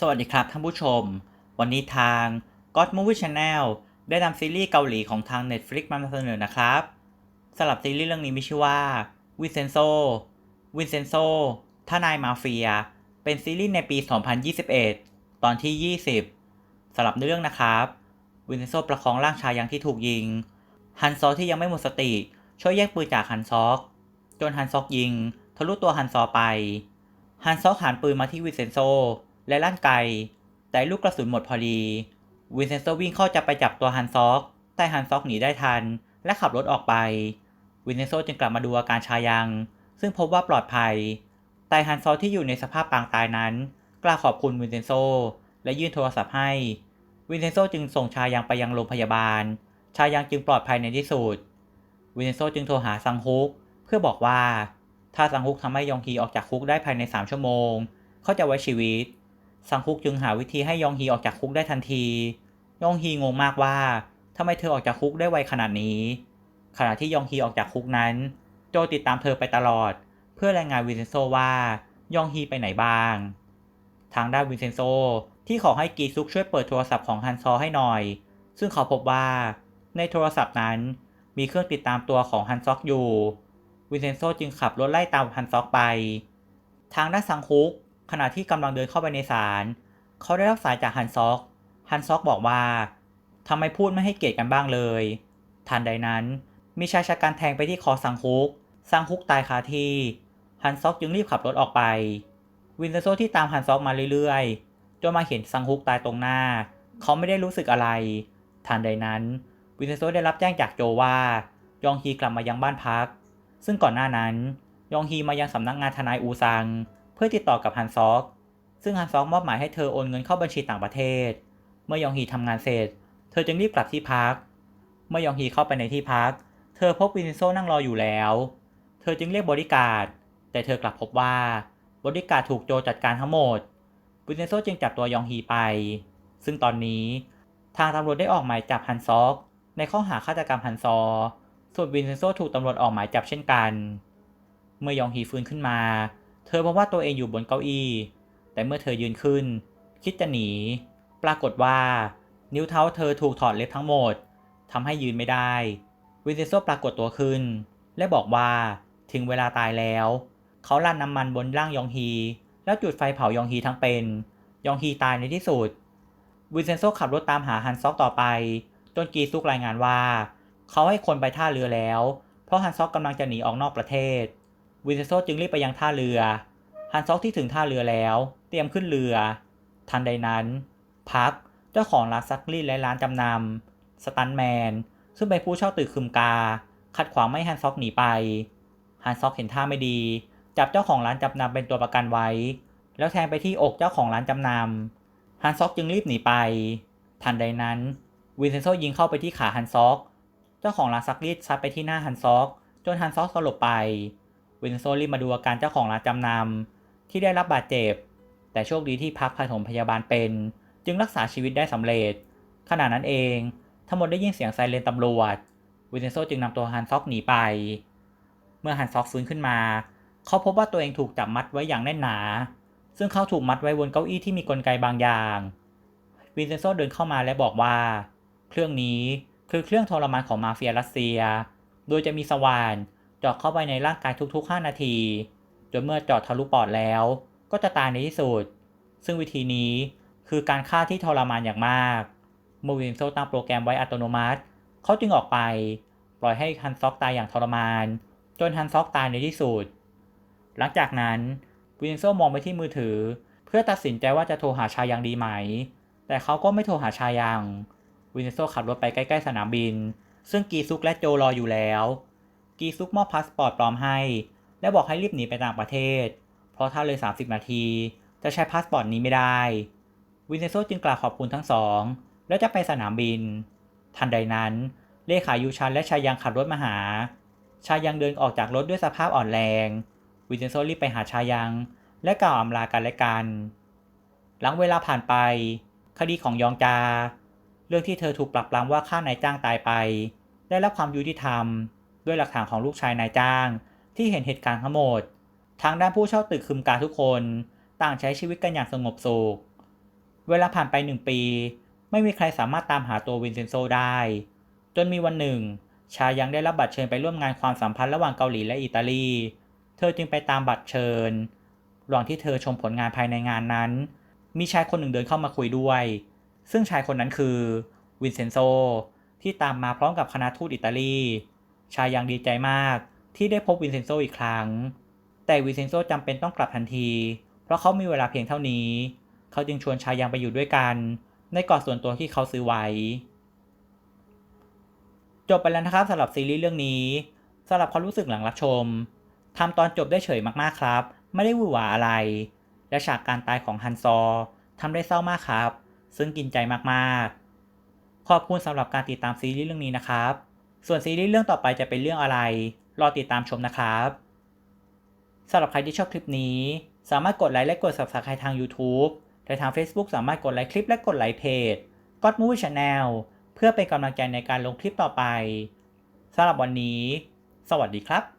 สวัสดีครับท่านผู้ชม วันนี้ทาง God Movie Channel ได้นำซีรีส์เกาหลีของทาง Netflix มานำเสนอนะครับสำหรับซีรีส์เรื่องนี้มีชื่อว่า Vincenzo Vincenzo ทนายมาเฟีย เป็นซีรีส์ในปี 2021 ตอนที่ 20สำหรับเรื่องนะครับ วินเซนโซประคองร่างชายยังที่ถูกยิง ฮันซอที่ยังไม่หมดสติ ช่วยแย่งปืนจากฮันซอกจนฮันซอกยิง ทะลุตัวฮันซอไป ฮันซอกหันปืนมาที่วินเซนโซ และลั่นไกแต่ลูกกระสุนหมดพอดี วินเซนโซวิ่งเข้าจะไปจับตัวฮันซอก แต่ฮันซอกหนีได้ทัน และขับรถออกไป วินเซนโซจึงกลับมาดูอาการชายัง ซึ่งพบว่าปลอดภัย แต่ฮันซอกที่อยู่ในสภาพปางตายนั้น กล่าวขอบคุณวินเซนโซ และยื่นโทรศัพท์ให้ วินเซนโซจึงส่งชายังไปยังโรงพยาบาล ชายังจึงปลอดภัยในที่สุด วินเซนโซจึงโทรหาซังฮุกเพื่อบอกว่า ถ้าซังฮุกทำให้ยองฮีออกจากคุกได้ภายใน 3 ชั่วโมง เขาจะไว้ชีวิต ซังฮุกจึงหาวิธีให้ยองฮีออกจากคุกได้ทันที ยองฮีงงมากว่าทำไมเธอออกจากคุกได้ไวขนาดนี้ ขณะที่ยองฮีออกจากคุกนั้น โจติดตามเธอไปตลอด เพื่อรายงานวินเซนโซว่ายองฮีไปไหนบ้าง ทางด้านวินเซนโซที่ขอให้กีซุกช่วยเปิดโทรศัพท์ของฮันซอให้หน่อย ซึ่งเขาพบว่าในโทรศัพท์นั้นมีเครื่องติดตามตัวของฮันซอกอยู่ วินเซนโซจึงขับรถไล่ตามฮันซอกไป ทางด้านซังฮุก ขณะที่กำลังเดินเข้าไปในศาลเขาได้รับสายจากฮันซอก ฮันซอกบอกว่าทำไมพูดไม่ให้เกียรติกันบ้างเลย ทันใดนั้น มีชายชะกันแทงไปที่คอซังฮุก ซังฮุกตายคาที่ ฮันซอกจึงรีบขับรถออกไป วินเซโซที่ตามฮันซอกมาเรื่อยๆ จนมาเห็นซังฮุกตายตรงหน้า เขาไม่ได้รู้สึกอะไร ทันใดนั้น วินเซโซได้รับแจ้งจากโจว่ายองฮีกลับมายังบ้านพัก ซึ่งก่อนหน้านั้น ยองฮีมายังสำนักงานทนายอูซัง เพื่อติดต่อกับฮันซอก ซึ่งฮันซอกมอบหมายให้เธอโอนเงินเข้าบัญชีต่างประเทศ เมื่อยองฮีทำงานเสร็จ เธอจึงรีบกลับที่พัก เมื่อยองฮีเข้าไปในที่พัก เธอพบวินเซนโซนั่งรออยู่แล้ว เธอจึงเรียกบริการแต่เธอกลับพบว่าบริการถูกโจจัดการทั้งหมด วินเซนโซจึงจับตัวยองฮีไป ซึ่งตอนนี้ทางตำรวจได้ออกหมายจับฮันซอก ในข้อหาฆาตกรรมฮันซอ ส่วนวินเซนโซถูกตำรวจออกหมายจับเช่นกัน เมื่อยองฮีฟื้นขึ้นมา เธอพบว่าตัวเองอยู่บนเก้าอี้ แต่เมื่อเธอยืนขึ้น คิดจะหนี ปรากฏว่า นิ้วเท้าเธอถูกถอดเล็บทั้งหมดทำให้ยืนไม่ได้ วินเซโซปรากฏตัวขึ้น และบอกว่าถึงเวลาตายแล้ว เขาลั่นน้ำมันบนร่างยองฮี แล้วจุดไฟเผายองฮีทั้งเป็น ยองฮีตายในที่สุด วินเซนโซขับรถตามหาฮันซอกต่อไป จนกีซุกรายงานว่า เขาให้คนไปท่าเรือแล้ว เพราะฮันซอกกำลังจะหนีออกนอกประเทศ วินเซนโซจึงรีบไปยังท่าเรือ ฮันซอกที่ถึงท่าเรือแล้ว เตรียมขึ้นเรือ ทันใดนั้น พัก เจ้าของร้านซักรีดและร้านจำนำสตันแมน ซึ่งเป็นผู้เช่าตึกคืมกา ขัดขวางไม่ให้ฮันซอกหนีไป ฮันซอกเห็นท่าไม่ดี จับเจ้าของร้านจำนำเป็นตัวประกันไว้ แล้วแทงไปที่อกเจ้าของร้านจำนำฮันซอกจึงรีบหนีไป ทันใดนั้น วินเซนโซยิงเข้าไปที่ขาฮันซอก เจ้าของร้านซักรีดซัดไปที่หน้าฮันซอก จนฮันซอกสลบไป วินเซนโซรีบมาดูอาการเจ้าของร้านจำนำที่ได้รับบาดเจ็บ แต่โชคดีที่พักปฐมพยาบาลเป็น จึงรักษาชีวิตได้สำเร็จ ขณะนั้นเอง ทั้งหมดได้ยินเสียงไซเรนตำรวจ วินเซนโซจึงนำตัวฮันซอกหนีไป เมื่อฮันซอกฟื้นขึ้นมา เขาพบว่าตัวเองถูกจับมัดไว้อย่างแน่นหนา ซึ่งเขาถูกมัดไว้บนเก้าอี้ที่มีกลไกบางอย่าง วินเซนโซเดินเข้ามาและบอกว่า เครื่องนี้คือเครื่องทรมานของมาเฟียรัสเซีย โดยจะมีสว่าน เจาะเข้าไปในร่างกายทุกๆ 5 นาที จนเมื่อเจาะทะลุปอดแล้ว ก็จะตายในที่สุด ซึ่งวิธีนี้คือการฆ่าที่ทรมานอย่างมาก เมื่อวินโซตั้งโปรแกรมไว้อัตโนมัติ เขาจึงออกไป ปล่อยให้ฮันซอกตายอย่างทรมาน จนฮันซอกตายในที่สุด หลังจากนั้นวินโซมองไปที่มือถือ เพื่อตัดสินใจว่าจะโทรหาชายังดีไหม แต่เขาก็ไม่โทรหาชายังวินโซขับรถไปใกล้ๆสนามบิน ซึ่งกีซุกและโจรออยู่แล้ว กีซุกมอบพาสปอร์ตปลอมให้ และบอกให้รีบหนีไปต่างประเทศ เพราะถ้าเลย 30 นาที จะใช้พาสปอร์ตนี้ไม่ได้ วินเซโซจึงกล่าวขอบคุณทั้งสอง และจะไปสนามบิน ทันใดนั้น เลขายูชันและชายังขับรถมาหา ชายังเดินออกจากรถด้วยสภาพอ่อนแรง วินเซโซรีบไปหาชายังและกล่าวอำลากันและกัน หลังเวลาผ่านไป คดีของยองจา เรื่องที่เธอถูกปรับปรามว่าฆ่านายจ้างตายไป ได้รับความยุติธรรม ด้วยหลักฐานของลูกชายนายจ้าง ที่เห็นเหตุการณ์ทั้งหมด ทางด้านผู้เช่าตึกคืมกาทุกคน ต่างใช้ชีวิตกันอย่างสงบสุข เวลาผ่านไปหนึ่งปี ไม่มีใครสามารถตามหาตัววินเซนโซได้ จนมีวันหนึ่ง ชายังได้รับบัตรเชิญไปร่วมงานความสัมพันธ์ระหว่างเกาหลีและอิตาลี เธอจึงไปตามบัตรเชิญระหว่างที่เธอชมผลงานภายในงานนั้น มีชายคนหนึ่งเดินเข้ามาคุยด้วย ซึ่งชายคนนั้นคือวินเซนโซที่ตามมาพร้อมกับคณะทูตอิตาลี ชายยังดีใจมากที่ได้พบวินเซนโซอีกครั้ง แต่วินเซนโซจำเป็นต้องกลับทันที เพราะเขามีเวลาเพียงเท่านี้ เขาจึงชวนชายยังไปอยู่ด้วยกัน ในเกาะส่วนตัวที่เขาซื้อไว้ จบไปแล้วนะครับสำหรับซีรีส์เรื่องนี้สำหรับความรู้สึกหลังรับชมทำตอนจบได้เฉยมากๆครับ ไม่ได้วือหวาอะไร และฉากการตายของฮันซอทำได้เศร้ามากครับ ซึ่งกินใจมากๆ ขอบคุณสำหรับการติดตามซีรีส์เรื่องนี้นะครับ ส่วนซีรีส์เรื่องต่อไปจะเป็นเรื่องอะไร รอติดตามชมนะครับสำหรับใครที่ชอบคลิปนี้ สามารถกดไลค์และกด subscribe ทาง YouTube และทาง Facebook สามารถกดไลค์คลิปและกดไลค์เพจ God Movie Channel เพื่อเป็นกำลังใจในการลงคลิปต่อไปสำหรับวันนี้ สวัสดีครับ